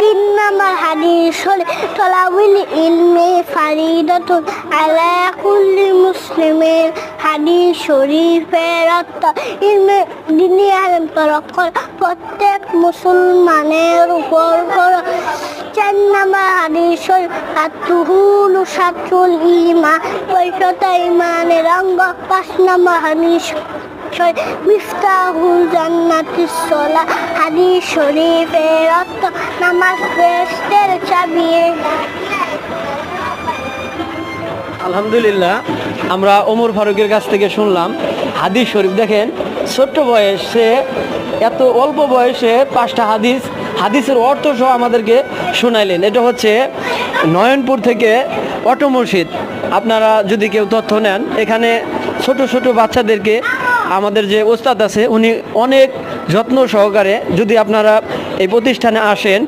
তিন প্রত্যেক মুসলমানের উপর চার নম্বর হাদিস হল সাতুল ইমা পৈশতা ইমানের অঙ্গ। পাঁচ নম্বর হাদিস মিফতাহুল জান্নাতিস সলা অর্থ নামাজ চাবি আলহামদুলিল্লাহ, আমরা ওমর ফারুকের কাছ থেকে শুনলাম হাদিস শরীফ, দেখেন, ছোট্ট বয়সে, এত অল্প বয়সে পাঁচটা হাদিস, হাদিসের অর্থ সহ আমাদেরকে শোনাইলেন। এটা হচ্ছে নয়নপুর থেকে অটো মসজিদ। আপনারা যদি কেউ তথ্য নেন, এখানে ছোট ছোট বাচ্চাদেরকে আমাদের যে ওস্তাদ আছে উনি অনেক যত্ন সহকারে যদি আপনারা এই প্রতিষ্ঠানে আসেন